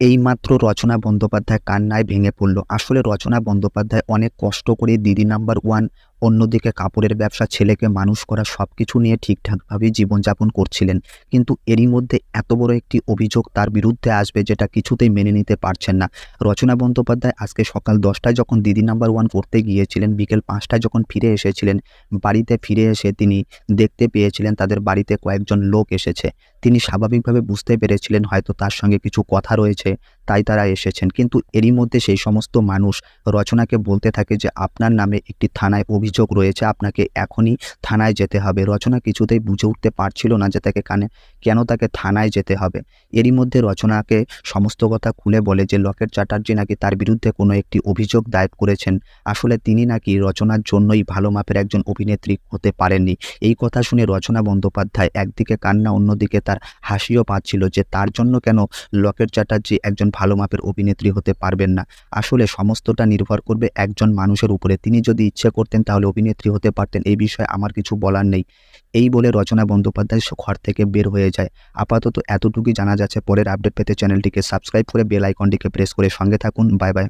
এইমাত্র রচনা বন্দ্যোপাধ্যায় কান্নায় ভেঙে পড়ল। আসলে রচনা বন্দ্যোপাধ্যায় অনেক কষ্ট করে দিদি নাম্বার ওয়ান অন্যদিকে কাপড়ের ব্যবসা, ছেলেকে মানুষ করা সব কিছু নিয়ে ঠিকঠাকভাবেই জীবনযাপন করছিলেন। কিন্তু এরই মধ্যে এত বড় একটি অভিযোগ তার বিরুদ্ধে আসবে যেটা কিছুতেই মেনে নিতে পারছেন না। রচনা বন্দ্যোপাধ্যায় আজকে সকাল দশটায় যখন দিদি নাম্বার ওয়ান করতে গিয়েছিলেন, বিকেল পাঁচটায় যখন ফিরে এসেছিলেন, বাড়িতে ফিরে এসে তিনি দেখতে পেয়েছিলেন তাদের বাড়িতে কয়েকজন লোক এসেছে। তিনি স্বাভাবিকভাবে বুঝতে পেরেছিলেন হয়তো তার সঙ্গে কিছু কথা রয়েছে, তাই তারা এসেছেন। কিন্তু এরই মধ্যে সেই সমস্ত মানুষ রচনাকে বলতে থাকে যে, আপনার নামে একটি থানায় রয়েছে, আপনাকে এখনই থানায় যেতে হবে। রচনা কিছুতেই বুঝে উঠতে পারছিল না যে তাকে কানে, কেন তাকে থানায় যেতে হবে। এরই মধ্যে রচনাকে সমস্ত কথা খুলে বলে যে, লকেট চ্যাটার্জি নাকি তার বিরুদ্ধে কোনো একটি অভিযোগ দায়ের করেছেন। আসলে তিনি নাকি রচনার জন্যই ভালো মাপের একজন অভিনেত্রী হতে পারেননি। এই কথা শুনে রচনা বন্দ্যোপাধ্যায় একদিকে কান্না অন্যদিকে তার হাসিও পাচ্ছিল যে, তার জন্য কেন লকেট চ্যাটার্জি একজন ভালো মাপের অভিনেত্রী হতে পারবেন না। আসলে সমস্তটা নির্ভর করবে একজন মানুষের উপরে। তিনি যদি ইচ্ছে করতেন তাহলে অভিনেত্রী হতে পারতেন। এই বিষয়ে আমার কিছু বলার নেই। এই বলে রচনা বন্দ্যোপাধ্যায় ঘর থেকে বের হয়ে যায়। আপাতত এতটুকুই জানা যাচ্ছে। পরের আপডেট পেতে চ্যানেলটিকে সাবস্ক্রাইব করে বেল আইকনটিকে প্রেস করে সঙ্গে থাকুন। Bye bye.